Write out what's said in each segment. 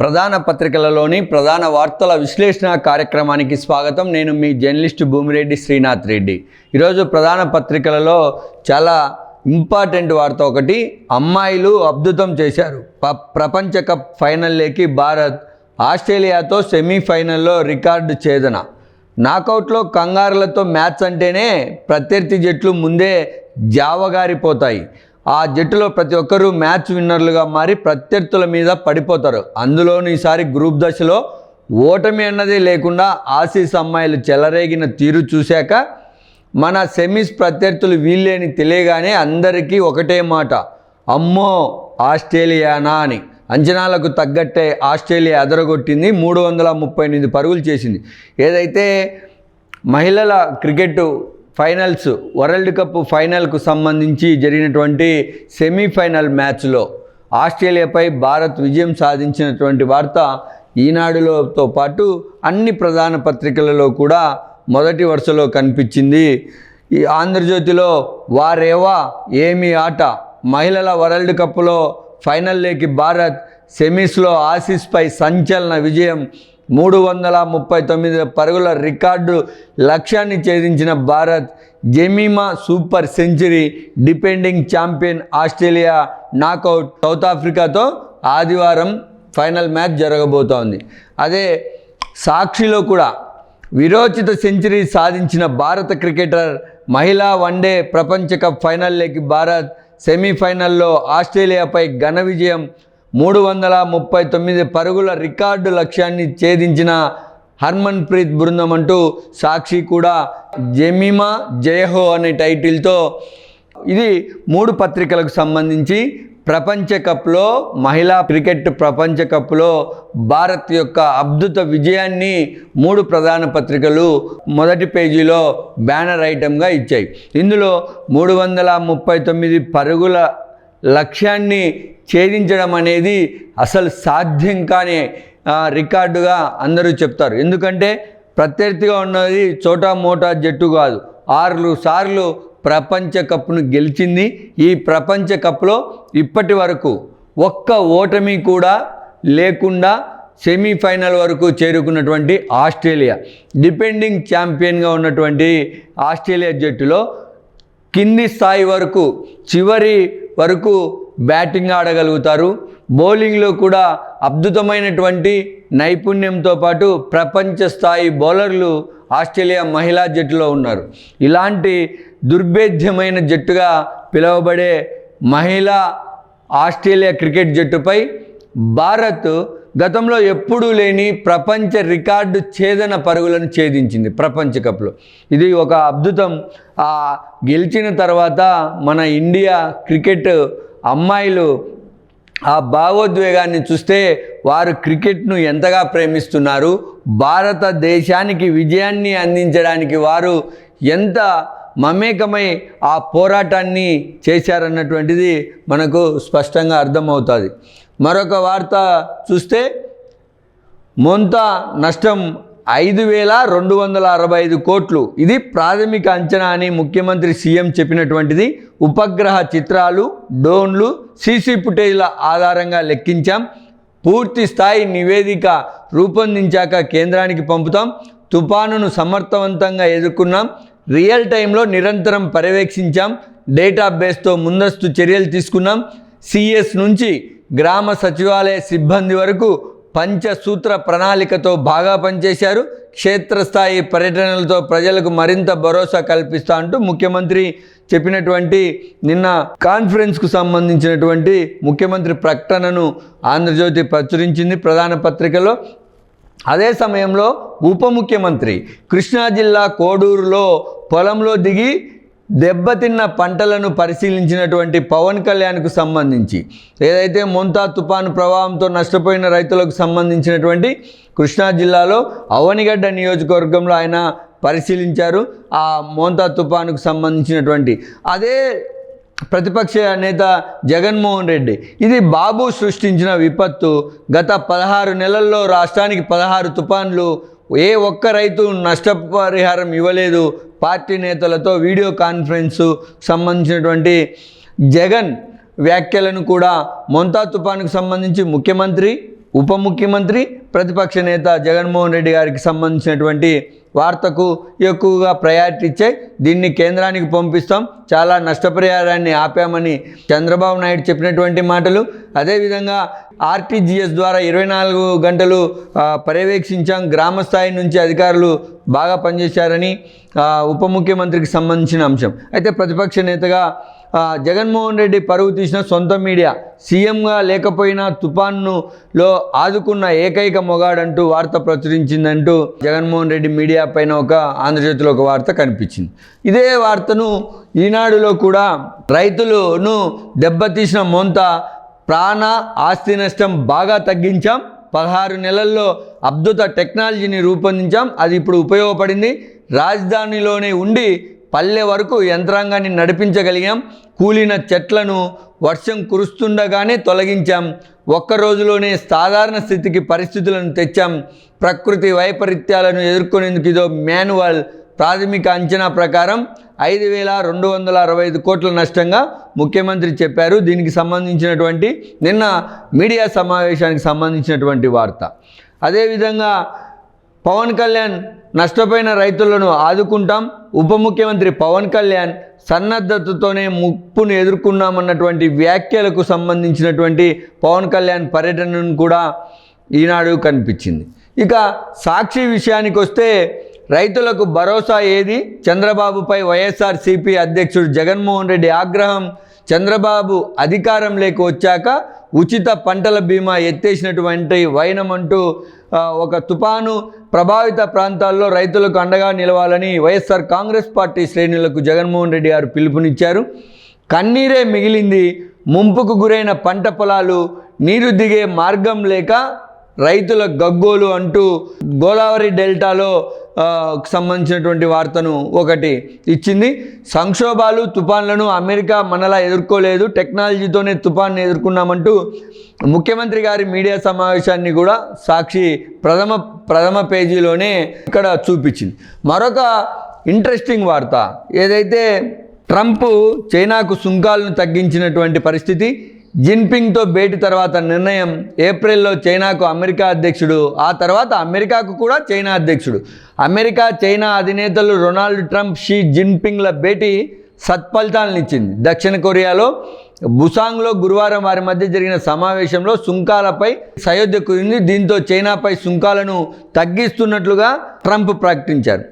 ప్రధాన పత్రికలలోని ప్రధాన వార్తల విశ్లేషణ కార్యక్రమానికి స్వాగతం. నేను మీ జర్నలిస్ట్ భూమిరెడ్డి శ్రీనాథ్ రెడ్డి. ఈరోజు ప్రధాన పత్రికలలో చాలా ఇంపార్టెంట్ వార్త ఒకటి అమ్మాయిలు అద్భుతం చేశారు. ప ప్రపంచ కప్ ఫైనల్లోకి భారత్ ఆస్ట్రేలియాతో సెమీఫైనల్లో రికార్డు ఛేదన. నాకౌట్లో కంగారులతో మ్యాచ్ అంటేనే ప్రత్యర్థి జట్లు ముందే జావగారిపోతాయి. ఆ జట్టులో ప్రతి ఒక్కరూ మ్యాచ్ విన్నర్లుగా మారి ప్రత్యర్థుల మీద పడిపోతారు. అందులోని ఈసారి గ్రూప్ దశలో ఓటమి అన్నదే లేకుండా ఆసీస్ అమ్మాయిలు చెలరేగిన తీరు చూశాక మన సెమీస్ ప్రత్యర్థులు వీళ్ళేని తెలియగానే అందరికీ ఒకటే మాట అమ్మో ఆస్ట్రేలియానా అని. అంచనాలకు తగ్గట్టే ఆస్ట్రేలియా అదరగొట్టింది మూడు వందల ముప్పై ఎనిమిది పరుగులు చేసింది. ఏదైతే మహిళల క్రికెట్ ఫైనల్స్ వరల్డ్ కప్ ఫైనల్కు సంబంధించి జరిగినటువంటి సెమీఫైనల్ మ్యాచ్లో ఆస్ట్రేలియాపై భారత్ విజయం సాధించినటువంటి వార్త ఈనాడులోతో పాటు అన్ని ప్రధాన పత్రికలలో కూడా మొదటి వరుసలో కనిపించింది. ఈ ఆంధ్రజ్యోతిలో వారేవా ఏమి ఆట? మహిళల వరల్డ్ కప్లో ఫైనల్లోకి భారత్ సెమీస్లో ఆసీస్పై సంచలన విజయం మూడు వందల ముప్పై తొమ్మిది పరుగుల రికార్డు లక్ష్యాన్ని ఛేదించిన Bharat Jemimah super century defending champion Australia knockout South ఆఫ్రికాతో ఆదివారం ఫైనల్ మ్యాచ్ జరగబోతోంది. అదే సాక్షిలో కూడా విరోచిత సెంచరీ సాధించిన భారత క్రికెటర్ మహిళా వన్డే ప్రపంచ కప్ ఫైనల్లోకి భారత్ సెమీఫైనల్లో ఆస్ట్రేలియాపై ఘన విజయం మూడు వందల ముప్పై తొమ్మిది పరుగుల రికార్డు లక్ష్యాన్ని ఛేదించిన హర్మన్ ప్రీత్ బృందం అంటూ సాక్షి కూడా జెమిమా జయహో అనే టైటిల్తో ఇది మూడు పత్రికలకు సంబంధించి ప్రపంచ కప్లో మహిళా క్రికెట్ ప్రపంచ కప్లో భారత్ యొక్క అద్భుత విజయాన్ని మూడు ప్రధాన పత్రికలు మొదటి పేజీలో బ్యానర్ ఐటెంగా ఇచ్చాయి. ఇందులో మూడు వందల ముప్పై తొమ్మిది పరుగుల లక్ష్యాన్ని ఛేదించడం అనేది అసలు సాధ్యం కాని రికార్డుగా అందరూ చెప్తారు. ఎందుకంటే ప్రత్యర్థిగా ఉన్నది చోటా మోటా జట్టు కాదు. ఆరు సార్లు ప్రపంచ కప్ను గెలిచింది. ఈ ప్రపంచ కప్లో ఇప్పటి వరకు ఒక్క ఓటమి కూడా లేకుండా సెమీఫైనల్ వరకు చేరుకున్నటువంటి ఆస్ట్రేలియా. డిపెండింగ్ ఛాంపియన్గా ఉన్నటువంటి ఆస్ట్రేలియా జట్టులో కింది స్థాయి వరకు చివరి వరకు బ్యాటింగ్ ఆడగలుగుతారు. బౌలింగ్లో కూడా అద్భుతమైనటువంటి నైపుణ్యంతో పాటు ప్రపంచ స్థాయి బౌలర్లు ఆస్ట్రేలియా మహిళా జట్టులో ఉన్నారు. ఇలాంటి దుర్భేద్యమైన జట్టుగా పిలువబడే మహిళా ఆస్ట్రేలియా క్రికెట్ జట్టుపై భారత్ గతంలో ఎప్పుడూ లేని ప్రపంచ రికార్డు ఛేదన పరుగులను ఛేదించింది ప్రపంచ కప్లో. ఇది ఒక అద్భుతం. ఆ గెలిచిన తర్వాత మన ఇండియా క్రికెట్ అమ్మాయిలు ఆ భావోద్వేగాన్ని చూస్తే వారు క్రికెట్ను ఎంతగా ప్రేమిస్తున్నారు భారతదేశానికి విజయాన్ని అందించడానికి వారు ఎంత మమేకమై ఆ పోరాటాన్ని చేశారన్నటువంటిది మనకు స్పష్టంగా అర్థమవుతుంది. మరొక వార్త చూస్తే మొంత నష్టం ఐదు వేల రెండు వందల అరవై ఐదు కోట్లు. ఇది ప్రాథమిక అంచనా అని ముఖ్యమంత్రి సీఎం చెప్పినటువంటిది. ఉపగ్రహ చిత్రాలు డ్రోన్లు సీసీ ఫుటేజ్ల ఆధారంగా లెక్కించాం. పూర్తి స్థాయి నివేదిక రూపొందించాక కేంద్రానికి పంపుతాం. తుపానును సమర్థవంతంగా ఎదుర్కొన్నాం. రియల్ టైంలో నిరంతరం పర్యవేక్షించాం. డేటాబేస్తో ముందస్తు చర్యలు తీసుకున్నాం. సిఎస్ నుంచి గ్రామ సచివాలయ సిబ్బంది వరకు పంచసూత్ర ప్రణాళికతో బాగా పనిచేశారు. క్షేత్రస్థాయి పర్యటనలతో ప్రజలకు మరింత భరోసా కల్పిస్తా అంటూ ముఖ్యమంత్రి చెప్పినటువంటి నిన్న కాన్ఫరెన్స్కు సంబంధించినటువంటి ముఖ్యమంత్రి ప్రకటనను ఆంధ్రజ్యోతి ప్రచురించింది ప్రధాన పత్రికలో. అదే సమయంలో ఉప ముఖ్యమంత్రి కృష్ణా జిల్లా కోడూరులో పొలంలో దిగి దెబ్బతిన్న పంటలను పరిశీలించినటువంటి పవన్ కళ్యాణ్కు సంబంధించి ఏదైతే ముంతా తుపాను ప్రభావంతో నష్టపోయిన రైతులకు సంబంధించినటువంటి కృష్ణా జిల్లాలో అవనిగడ్డ నియోజకవర్గంలో ఆయన పరిశీలించారు. ఆ మోంతా తుపానుకు సంబంధించినటువంటి అదే ప్రతిపక్ష నేత జగన్మోహన్ రెడ్డి ఇది బాబు సృష్టించిన విపత్తు. గత పదహారు నెలల్లో రాష్ట్రానికి పదహారు తుపాన్లు ఏ ఒక్క రైతు నష్టపరిహారం ఇవ్వలేదు. పార్టీ నేతలతో వీడియో కాన్ఫరెన్సు సంబంధించినటువంటి జగన్ వ్యాఖ్యలను కూడా మొంతా తుఫానుకు సంబంధించి ముఖ్యమంత్రి ఉప ముఖ్యమంత్రి ప్రతిపక్ష నేత జగన్మోహన్ రెడ్డి గారికి సంబంధించినటువంటి వార్తకు ఎక్కువగా ప్రయారిటీ ఇచ్చాయి. దీన్ని కేంద్రానికి పంపిస్తాం. చాలా నష్టపరిహారాన్ని ఆపామని చంద్రబాబు నాయుడు చెప్పినటువంటి మాటలు. అదేవిధంగా ఆర్టీజీఎస్ ద్వారా ఇరవై నాలుగు గంటలు పర్యవేక్షించాం. గ్రామ స్థాయి నుంచి అధికారులు బాగా పనిచేశారని ఉప ముఖ్యమంత్రికి సంబంధించిన అంశం. అయితే ప్రతిపక్ష నేతగా జగన్మోహన్ రెడ్డి పరువు తీసిన సొంత మీడియా సీఎంగా లేకపోయినా తుఫాన్నులో ఆదుకున్న ఏకైక మొగాడంటూ వార్త ప్రచురించిందంటూ జగన్మోహన్ రెడ్డి మీడియా పైన ఒక ఆంధ్రజ్యోతిలో ఒక వార్త కనిపించింది. ఇదే వార్తను ఈనాడులో కూడా రైతులను దెబ్బతీసిన మొంత ప్రాణ ఆస్తి నష్టం బాగా తగ్గించాం. పదహారు నెలల్లో అద్భుత టెక్నాలజీని రూపొందించాం. అది ఇప్పుడు ఉపయోగపడింది. రాజధానిలోనే ఉండి పల్లె వరకు యంత్రాంగాన్ని నడిపించగలిగాం. కూలిన చెట్లను వర్షం కురుస్తుండగానే తొలగించాం. ఒక్క రోజులోనే సాధారణ స్థితికి పరిస్థితులను తెచ్చాం. ప్రకృతి వైపరీత్యాలను ఎదుర్కొనేందుకు ఇదో మాన్యువల్ ప్రాథమిక అంచనా ప్రకారం ఐదు వేల రెండు వందల అరవై ఐదు కోట్ల నష్టంగా ముఖ్యమంత్రి చెప్పారు. దీనికి సంబంధించినటువంటి నిన్న మీడియా సమావేశానికి సంబంధించినటువంటి వార్త. అదేవిధంగా పవన్ కళ్యాణ్ నష్టపోయిన రైతులను ఆదుకుంటాం. ఉప ముఖ్యమంత్రి పవన్ కళ్యాణ్ సన్నద్ధతతోనే ముప్పును ఎదుర్కొన్నామన్నటువంటి వ్యాఖ్యలకు సంబంధించినటువంటి పవన్ కళ్యాణ్ పర్యటనను కూడా ఈనాడు కనిపించింది. ఇక సాక్షి విషయానికి వస్తే రైతులకు భరోసా ఏది? చంద్రబాబుపై వైఎస్ఆర్సీపీ అధ్యక్షుడు జగన్మోహన్ రెడ్డి ఆగ్రహం చంద్రబాబు అధికారంలోకి వచ్చాక ఉచిత పంటల బీమా ఎత్తేసినటువంటి వైనం అంటూ ఒక తుపాను ప్రభావిత ప్రాంతాల్లో రైతులకు అండగా నిలవాలని వైఎస్ఆర్ కాంగ్రెస్ పార్టీ శ్రేణులకు జగన్మోహన్ రెడ్డి గారు పిలుపునిచ్చారు. కన్నీరే మిగిలింది ముంపుకు గురైన పంట పొలాలు నీరు దిగే మార్గం లేక రైతుల గగ్గోలు అంటూ గోదావరి డెల్టాలో సంబంధించినటువంటి వార్తను ఒకటి ఇచ్చింది. సంక్షోభాలు తుఫాన్లను అమెరికా మనలా ఎదుర్కోలేదు. టెక్నాలజీతోనే తుఫాన్ని ఎదుర్కొన్నామంటూ ముఖ్యమంత్రి గారి మీడియా సమావేశాన్ని కూడా సాక్షి ప్రథమ ప్రథమ పేజీలోనే ఇక్కడ చూపించింది. మరొక ఇంట్రెస్టింగ్ వార్త ఏదైతే ట్రంప్ చైనాకు సుంకాలను తగ్గించినటువంటి పరిస్థితి జిన్పింగ్తో భేటీ తర్వాత నిర్ణయం ఏప్రిల్లో చైనాకు అమెరికా అధ్యక్షుడు ఆ తర్వాత అమెరికాకు కూడా చైనా అధ్యక్షుడు. అమెరికా చైనా అధినేతలు రొనాల్డ్ ట్రంప్ షీ జిన్పింగ్ల భేటీ సత్ఫలితాలను ఇచ్చింది. దక్షిణ కొరియాలో బుసాంగ్లో గురువారం వారి మధ్య జరిగిన సమావేశంలో సుంకాలపై సయోధ్య కురింది దీంతో చైనాపై సుంకాలను తగ్గిస్తున్నట్లుగా ట్రంప్ ప్రకటించారు.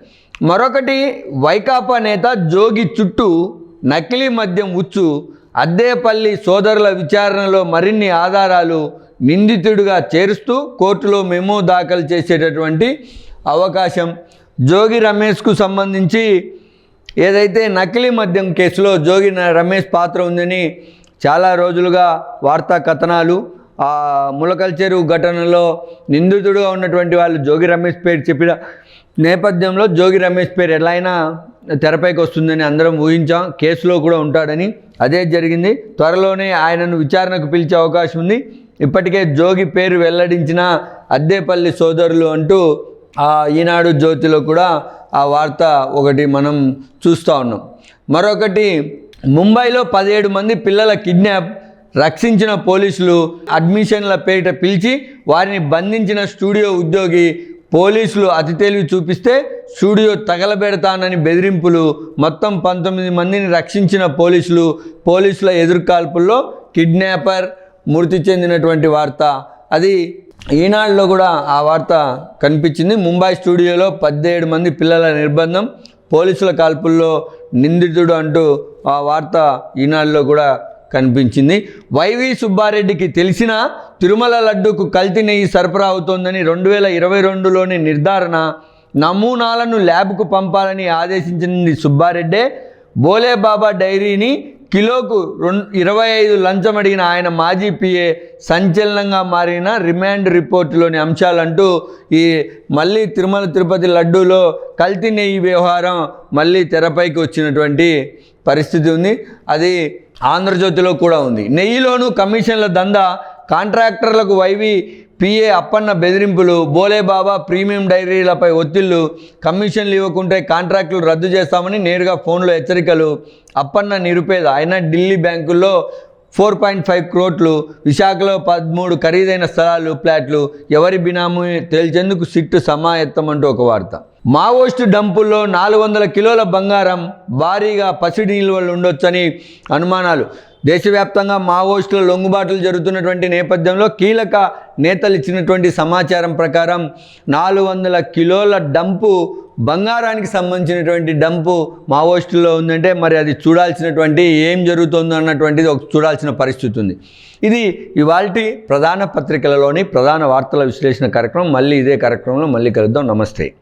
మరొకటి వైకాపా నేత జోగి చుట్టూ నకిలీ మద్యం ఉచ్చు అద్దేపల్లి సోదరుల విచారణలో మరిన్ని ఆధారాలు నిందితుడిగా చేరుస్తూ కోర్టులో మెమో దాఖలు చేసేటటువంటి అవకాశం జోగి రమేష్కు సంబంధించి ఏదైతే నకిలీ మద్యం కేసులో జోగి న- రమేష్ పాత్ర ఉందని చాలా రోజులుగా వార్తా కథనాలు ఆ ములకల్ చెరువు ఘటనలో నిందితుడుగా ఉన్నటువంటి వాళ్ళు జోగి రమేష్ పేరు చెప్పిన నేపథ్యంలో జోగి రమేష్ పేరు ఎలా అయినా తెరపైకి వస్తుందని అందరం ఊహించాం. కేసులో కూడా ఉంటాడని అదే జరిగింది. త్వరలోనే ఆయనను విచారణకు పిలిచే అవకాశం ఉంది. ఇప్పటికే జోగి పేరు వెల్లడించిన అద్దేపల్లి సోదరులు అంటూ ఆ ఈనాడు జ్యోతిలో కూడా ఆ వార్త ఒకటి మనం చూస్తూ ఉన్నాం. మరొకటి ముంబైలో పదిహేడు మంది పిల్లల కిడ్నాప్ రక్షించిన పోలీసులు అడ్మిషన్ల పేరిట పిలిచి వారిని బంధించిన స్టూడియో ఉద్యోగి పోలీసులు అతి తెలివి చూపిస్తే స్టూడియో తగలబెడతానని బెదిరింపులు. మొత్తం పంతొమ్మిది మందిని రక్షించిన పోలీసులు పోలీసుల ఎదుర్కాల్పుల్లో కిడ్నాపర్ మృతి చెందినటువంటి వార్త. అది ఈనాడులో కూడా ఆ వార్త కనిపించింది. ముంబై స్టూడియోలో పదిహేడు మంది పిల్లల నిర్బంధం పోలీసుల కాల్పుల్లో నిందితుడు అంటూ ఆ వార్త ఈనాడులో కూడా కనిపించింది. వైవి సుబ్బారెడ్డికి తెలిసిన తిరుమల లడ్డూకు కల్తీ నెయ్యి సరఫరా అవుతోందని రెండు వేల ఇరవై రెండులోని నిర్ధారణ నమూనాలను ల్యాబ్కు పంపాలని ఆదేశించింది సుబ్బారెడ్డే. బోలేబాబా డైరీని కిలోకు రెండు ఇరవై ఐదు లంచం అడిగిన ఆయన మాజీ పిఏ సంచలనంగా మారిన రిమాండ్ రిపోర్టులోని అంశాలంటూ ఈ మళ్ళీ తిరుమల తిరుపతి లడ్డూలో కల్తీ నెయ్యి వ్యవహారం మళ్ళీ తెరపైకి వచ్చినటువంటి పరిస్థితి ఉంది. అది ఆంధ్రజ్యోతిలో కూడా ఉంది. నెయ్యిలోనూ కమిషన్ల దందా కాంట్రాక్టర్లకు వైవి పిఏ అప్పన్న బెదిరింపులు బోలేబాబా ప్రీమియం డైరీలపై ఒత్తిళ్ళు కమిషన్లు ఇవ్వకుంటే కాంట్రాక్టులు రద్దు చేస్తామని నేరుగా ఫోన్లో హెచ్చరికలు. అప్పన్న నిరుపేద అయినా ఢిల్లీ బ్యాంకుల్లో ఫోర్ పాయింట్ ఫైవ్ క్రోట్లు విశాఖలో పదమూడు ఖరీదైన స్థలాలు ఫ్లాట్లు ఎవరి బినామీ తేల్చేందుకు సిట్టు సమాయత్తం అంటూ ఒక వార్త. మావోయిస్టు డంపుల్లో నాలుగు వందల కిలోల బంగారం భారీగా పసిడి నిల్వలు ఉండొచ్చని అనుమానాలు. దేశవ్యాప్తంగా మావోయిస్టుల లొంగుబాట్లు జరుగుతున్నటువంటి నేపథ్యంలో కీలక నేతలు ఇచ్చినటువంటి సమాచారం ప్రకారం నాలుగు వందల కిలోల డంపు బంగారానికి సంబంధించినటువంటి డంపు మావోయిస్టుల్లో ఉందంటే మరి అది చూడాల్సినటువంటి ఏం జరుగుతుందో అన్నటువంటిది ఒక చూడాల్సిన పరిస్థితి ఉంది. ఇది ఇవాల్టి ప్రధాన పత్రికలలోని ప్రధాన వార్తల విశ్లేషణ కార్యక్రమం. మళ్ళీ ఇదే కార్యక్రమంలో మళ్ళీ కలుద్దాం. నమస్తే.